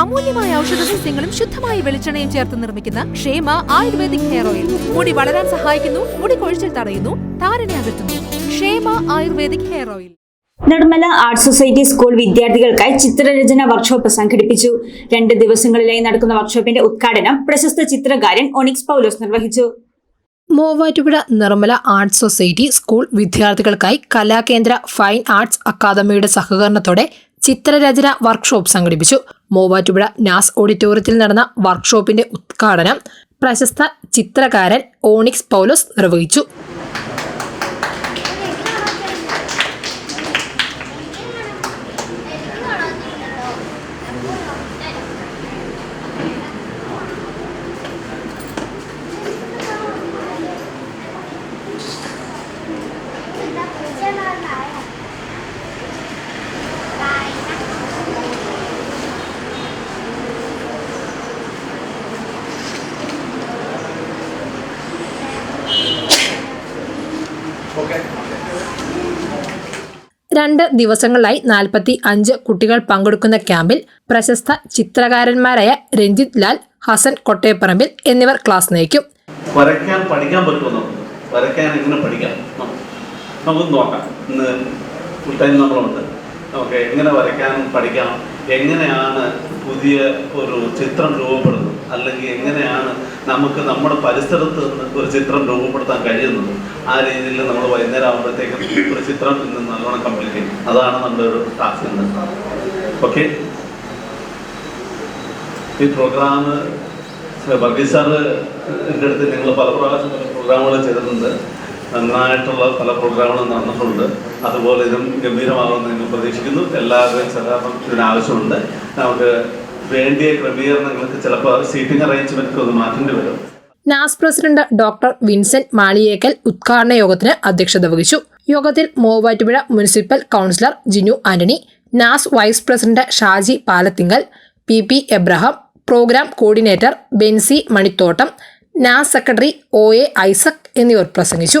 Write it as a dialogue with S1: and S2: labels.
S1: അമൂല്യമായ ഔഷധ സസ്യങ്ങളും ശുദ്ധമായ വെളിച്ചെണ്ണയും ചേർത്ത് നിർമ്മിക്കുന്ന ക്ഷേമ ആയുർവേദിക് ഹെയർ ഓയിൽ. മുടി വളരാൻ സഹായിക്കുന്നു മുടി കൊഴിച്ചിൽ തടയുന്നു താരനെ അകറ്റുന്നു. Kshema ayurvedic hair oil.
S2: Nedumala arts society school വിദ്യാർത്ഥികൾക്കായി ചിത്രരചന വർക്ക്ഷോപ്പ് സംഘടിപ്പിച്ചു. രണ്ട് ദിവസങ്ങളിലായി നടക്കുന്ന വർക്ക്ഷോപ്പിന്റെ ഉദ്ഘാടനം പ്രശസ്ത ചിത്രകാരൻ ഒണിക്സ് പൗലോസ് നിർവഹിച്ചു.
S3: Muvattupuzha Nirmala arts society school വിദ്യാർത്ഥികൾക്കായി കലാകേന്ദ്ര ഫൈൻ ആർട്സ് അക്കാദമിയുടെ സഹകരണത്തോടെ ചിത്രരചന വർക്ക്ഷോപ്പ് സംഘടിപ്പിച്ചു. മൂവാറ്റുപുഴ നാസ് ഓഡിറ്റോറിയത്തിൽ നടന്ന വർക്ക്ഷോപ്പിന്റെ ഉദ്ഘാടനം പ്രശസ്ത ചിത്രകാരൻ ഓണിക്സ് പൗലോസ് നിർവഹിച്ചു. രണ്ട് ദിവസങ്ങളായി നാൽപ്പത്തി അഞ്ച് കുട്ടികൾ പങ്കെടുക്കുന്ന ക്യാമ്പിൽ പ്രശസ്ത ചിത്രകാരന്മാരായ രഞ്ജിത് ലാൽ ഹസൻ കൊട്ടയപ്പറമ്പിൽ എന്നിവർ ക്ലാസ് നയിക്കും.
S4: വരയ്ക്കാൻ പഠിക്കാൻ പറ്റുമോ? വരയ്ക്കാൻ എങ്ങനെ പഠിക്കാം? നമുക്ക് നോക്കാം. ഇന്ന് ഫുൾ ടൈം നമ്മളുണ്ട്. നമുക്ക് എങ്ങനെ വരയ്ക്കാൻ പഠിക്കാം? എങ്ങനെയാണ് പുതിയ ഒരു ചിത്രം രൂപപ്പെടുന്നത് അല്ലെങ്കിൽ എങ്ങനെയാണ് നമുക്ക് നമ്മുടെ പരിസരത്ത് നിന്ന് ഒരു ചിത്രം രൂപപ്പെടുത്താൻ കഴിയുന്നത്? ആ രീതിയിൽ നമ്മൾ വൈകുന്നേരം ആകുമ്പോഴത്തേക്കും ഒരു ചിത്രം ഇന്ന് നല്ലോണം കംപ്ലീറ്റ് ചെയ്യും. അതാണ് നമ്മുടെ ഒരു ടാസ്ക് ഇന്ന് ഓക്കെ ഈ പ്രോഗ്രാം വർഗീസ് സാറിന്റെ അടുത്ത് നിങ്ങൾ പല പ്രാവശ്യം പ്രോഗ്രാമുകൾ ചെയ്തിട്ടുണ്ട്. നന്നായിട്ടുള്ള പല പ്രോഗ്രാമുകളും നടന്നിട്ടുണ്ട്. അതുപോലെ ഇതും ഗംഭീരമാകുമെന്ന് ഞങ്ങൾ പ്രതീക്ഷിക്കുന്നു. എല്ലാവരുടെയും സഹകരണം ഇതിനാവശ്യമുണ്ട് നമുക്ക് വേണ്ടിയ ക്രമീകരണങ്ങൾക്ക് ചിലപ്പോൾ സീറ്റിംഗ് അറേഞ്ച്മെന്റ് ഒന്ന് മാറ്റേണ്ടി വരും.
S3: NAS president doctor Vincent Maliyekkal ഉദ്ഘാടന യോഗത്തിന് അധ്യക്ഷത വഹിച്ചു. യോഗത്തിൽ Muvattupuzha municipal councillor Jinu Antony NAS vice president Shaji Palathingal P P Abraham programme coordinator Bency Manithottam NAS secretary O A Isaac എന്നിവർ പ്രസംഗിച്ചു.